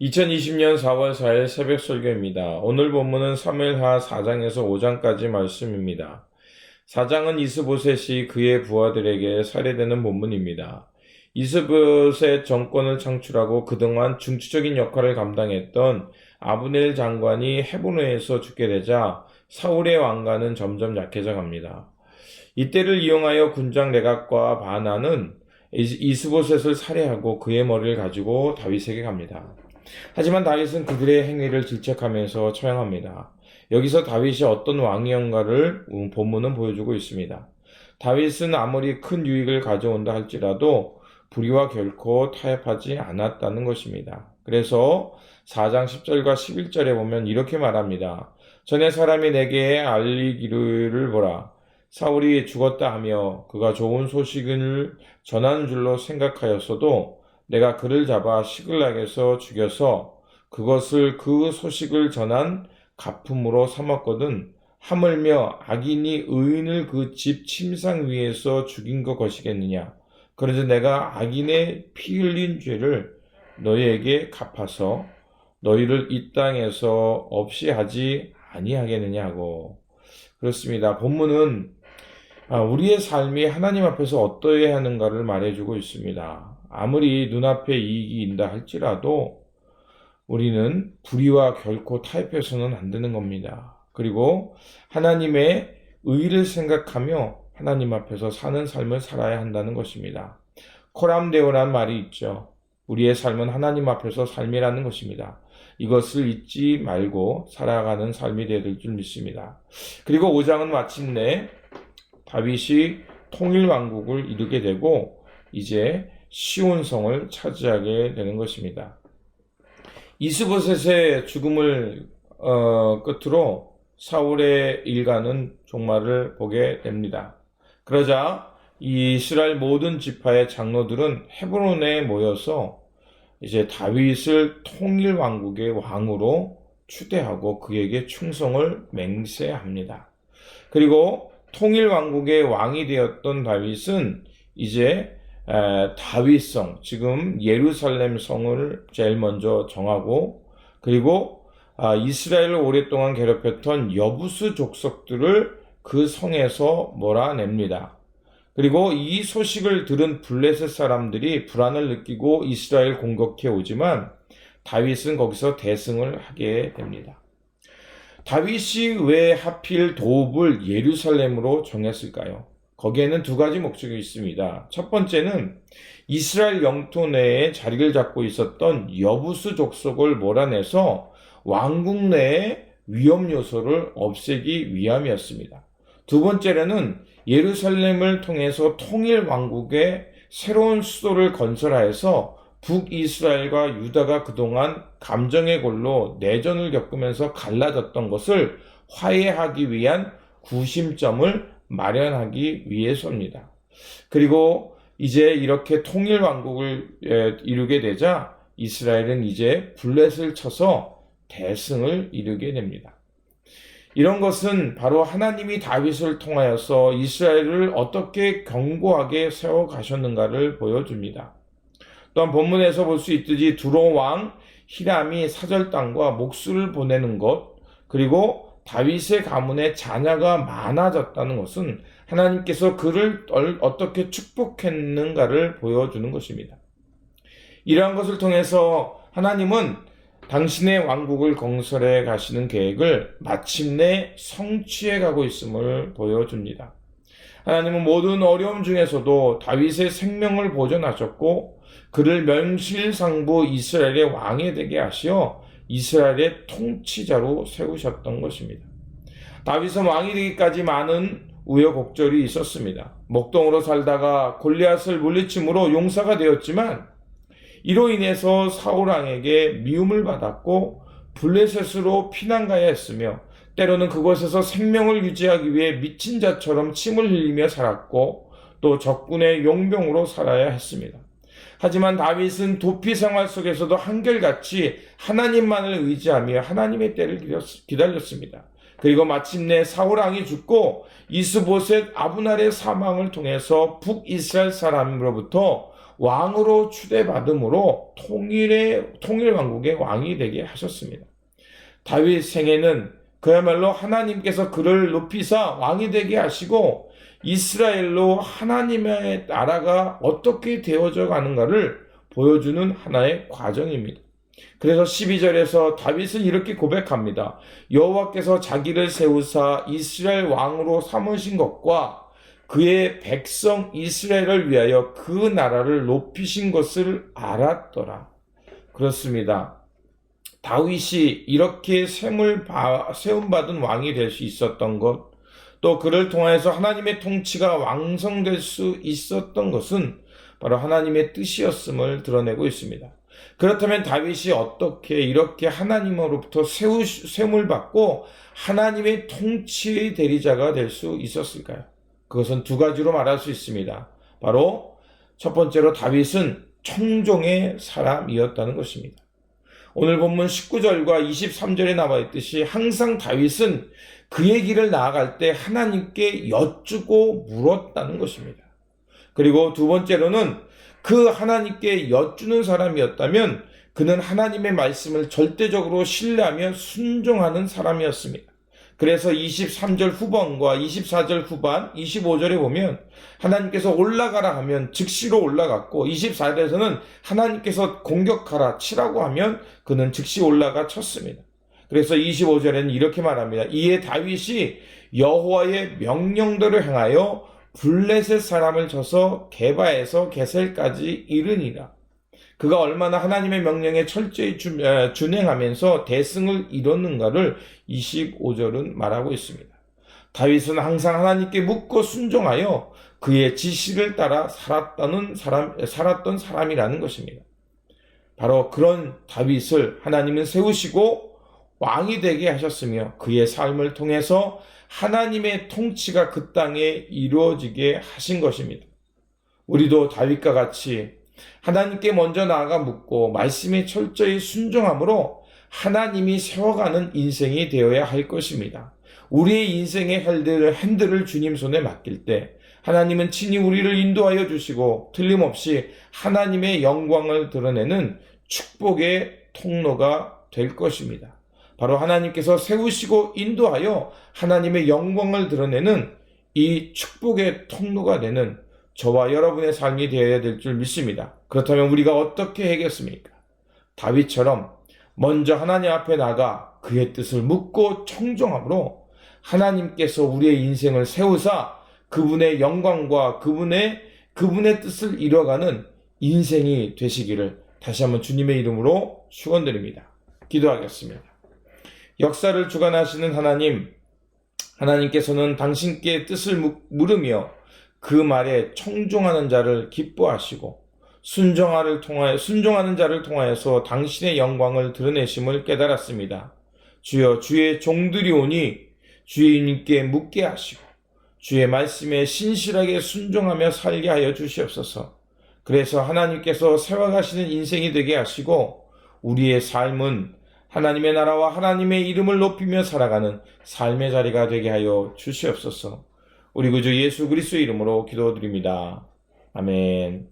2020년 4월 4일 새벽 설교입니다. 오늘 본문은 3일하 4장에서 5장까지 말씀입니다. 4장은 이스보셋이 그의 부하들에게 살해되는 본문입니다. 이스보셋 정권을 창출하고 그동안 중추적인 역할을 감당했던 아브넬 장관이 헤브론에서 죽게 되자 사울의 왕가는 점점 약해져 갑니다. 이때를 이용하여 군장 내각과 바나는 이스보셋을 살해하고 그의 머리를 가지고 다윗에게 갑니다. 하지만 다윗은 그들의 행위를 질책하면서 처형합니다. 여기서 다윗이 어떤 왕이었는가를 본문은 보여주고 있습니다. 다윗은 아무리 큰 유익을 가져온다 할지라도 불의와 결코 타협하지 않았다는 것입니다. 그래서 4장 10절과 11절에 보면 이렇게 말합니다. 전에 사람이 내게 알리기를 보라. 사울이 죽었다 하며 그가 좋은 소식을 전하는 줄로 생각하였어도 내가 그를 잡아 시글락에서 죽여서 그것을 그 소식을 전한 가품으로 삼았거든 하물며 악인이 의인을 그 집 침상 위에서 죽인 것 것이겠느냐 그래서 내가 악인의 피 흘린 죄를 너희에게 갚아서 너희를 이 땅에서 없이 하지 아니하겠느냐고 그렇습니다. 본문은 아, 우리의 삶이 하나님 앞에서 어떠해야 하는가를 말해주고 있습니다. 아무리 눈앞에 이익이 있다 할지라도 우리는 불의와 결코 타협해서는 안 되는 겁니다. 그리고 하나님의 의를 생각하며 하나님 앞에서 사는 삶을 살아야 한다는 것입니다. 코람데오란 말이 있죠. 우리의 삶은 하나님 앞에서 삶이라는 것입니다. 이것을 잊지 말고 살아가는 삶이 되야 될 줄 믿습니다. 그리고 5장은 마침내 다윗이 통일 왕국을 이루게 되고 이제 시온성을 차지하게 되는 것입니다. 이스보셋의 죽음을 어, 끝으로 사울의 일가는 종말을 보게 됩니다. 그러자 이스라엘 모든 지파의 장로들은 헤브론에 모여서 이제 다윗을 통일 왕국의 왕으로 추대하고 그에게 충성을 맹세합니다. 그리고 통일 왕국의 왕이 되었던 다윗은 이제 다윗성, 지금 예루살렘 성을 제일 먼저 정하고 그리고 아, 이스라엘을 오랫동안 괴롭혔던 여부스 족속들을 그 성에서 몰아냅니다. 그리고 이 소식을 들은 블레셋 사람들이 불안을 느끼고 이스라엘 공격해 오지만 다윗은 거기서 대승을 하게 됩니다. 다윗이 왜 하필 도읍을 예루살렘으로 정했을까요? 거기에는 두 가지 목적이 있습니다. 첫 번째는 이스라엘 영토 내에 자리를 잡고 있었던 여부스 족속을 몰아내서 왕국 내의 위험 요소를 없애기 위함이었습니다. 두 번째로는 예루살렘을 통해서 통일 왕국의 새로운 수도를 건설하여서 북이스라엘과 유다가 그동안 감정의 골로 내전을 겪으면서 갈라졌던 것을 화해하기 위한 구심점을 마련하기 위해서입니다. 그리고 이제 이렇게 통일 왕국을 이루게 되자 이스라엘은 이제 블렛을 쳐서 대승을 이루게 됩니다. 이런 것은 바로 하나님이 다윗을 통하여서 이스라엘을 어떻게 견고하게 세워 가셨는가를 보여줍니다. 또한 본문에서 볼 수 있듯이 두로 왕 히람이 사절 땅과 목수를 보내는 것 그리고 다윗의 가문에 자녀가 많아졌다는 것은 하나님께서 그를 어떻게 축복했는가를 보여주는 것입니다. 이러한 것을 통해서 하나님은 당신의 왕국을 건설해 가시는 계획을 마침내 성취해 가고 있음을 보여줍니다. 하나님은 모든 어려움 중에서도 다윗의 생명을 보존하셨고 그를 명실상부 이스라엘의 왕이 되게 하시어 이스라엘의 통치자로 세우셨던 것입니다. 다윗은 왕이 되기까지 많은 우여곡절이 있었습니다. 목동으로 살다가 골리앗을 물리침으로 용사가 되었지만 이로 인해서 사울 왕에게 미움을 받았고 블레셋으로 피난 가야 했으며 때로는 그곳에서 생명을 유지하기 위해 미친 자처럼 침을 흘리며 살았고 또 적군의 용병으로 살아야 했습니다. 하지만 다윗은 도피 생활 속에서도 한결같이 하나님만을 의지하며 하나님의 때를 기다렸습니다. 그리고 마침내 사울왕이 죽고 이스보셋 아브날의 사망을 통해서 북이스라엘 사람으로부터 왕으로 추대받음으로 통일의 통일 왕국의 왕이 되게 하셨습니다. 다윗 생애는 그야말로 하나님께서 그를 높이사 왕이 되게 하시고 이스라엘로 하나님의 나라가 어떻게 되어져 가는가를 보여주는 하나의 과정입니다. 그래서 12절에서 다윗은 이렇게 고백합니다. 여호와께서 자기를 세우사 이스라엘 왕으로 삼으신 것과 그의 백성 이스라엘을 위하여 그 나라를 높이신 것을 알았더라. 그렇습니다. 다윗이 이렇게 셈을 세움받은 왕이 될 수 있었던 것, 또 그를 통하여서 하나님의 통치가 왕성될 수 있었던 것은 바로 하나님의 뜻이었음을 드러내고 있습니다. 그렇다면 다윗이 어떻게 이렇게 하나님으로부터 셈을 받고 하나님의 통치의 대리자가 될 수 있었을까요? 그것은 두 가지로 말할 수 있습니다. 바로 첫 번째로 다윗은 청종의 사람이었다는 것입니다. 오늘 본문 19절과 23절에 나와 있듯이 항상 다윗은 그의 길을 나아갈 때 하나님께 여쭈고 물었다는 것입니다. 그리고 두 번째로는 그 하나님께 여쭈는 사람이었다면 그는 하나님의 말씀을 절대적으로 신뢰하며 순종하는 사람이었습니다. 그래서 23절 후반과 24절 후반, 25절에 보면 하나님께서 올라가라 하면 즉시로 올라갔고 24절에서는 하나님께서 공격하라 치라고 하면 그는 즉시 올라가 쳤습니다. 그래서 25절에는 이렇게 말합니다. 이에 다윗이 여호와의 명령대로 행하여 블레셋 사람을 쳐서 게바에서 게셀까지 이르니라. 그가 얼마나 하나님의 명령에 철저히 준행하면서 대승을 이뤘는가를 25절은 말하고 있습니다. 다윗은 항상 하나님께 묻고 순종하여 그의 지시를 따라 살았다는 사람, 살았던 사람이라는 것입니다. 바로 그런 다윗을 하나님은 세우시고 왕이 되게 하셨으며 그의 삶을 통해서 하나님의 통치가 그 땅에 이루어지게 하신 것입니다. 우리도 다윗과 같이 하나님께 먼저 나아가 묻고 말씀에 철저히 순종함으로 하나님이 세워가는 인생이 되어야 할 것입니다. 우리의 인생의 핸들을, 핸들을 주님 손에 맡길 때 하나님은 친히 우리를 인도하여 주시고 틀림없이 하나님의 영광을 드러내는 축복의 통로가 될 것입니다. 바로 하나님께서 세우시고 인도하여 하나님의 영광을 드러내는 이 축복의 통로가 되는 저와 여러분의 삶이 되어야 될 줄 믿습니다. 그렇다면 우리가 어떻게 해겠습니까? 다윗처럼 먼저 하나님 앞에 나가 그의 뜻을 묻고 청정함으로 하나님께서 우리의 인생을 세우사 그분의 영광과 그분의 그분의 뜻을 이뤄가는 인생이 되시기를 다시 한번 주님의 이름으로 축원드립니다. 기도하겠습니다. 역사를 주관하시는 하나님, 하나님께서는 당신께 뜻을 물으며 그 말에 청종하는 자를 기뻐하시고 순종하를 통하여 순종하는 자를 통하여서 당신의 영광을 드러내심을 깨달았습니다. 주여 주의 종들이 오니 주인님께 묻게 하시고 주의 말씀에 신실하게 순종하며 살게 하여 주시옵소서. 그래서 하나님께서 세워가시는 인생이 되게 하시고 우리의 삶은 하나님의 나라와 하나님의 이름을 높이며 살아가는 삶의 자리가 되게 하여 주시옵소서. 우리 구주 예수 그리스도 이름으로 기도드립니다. 아멘.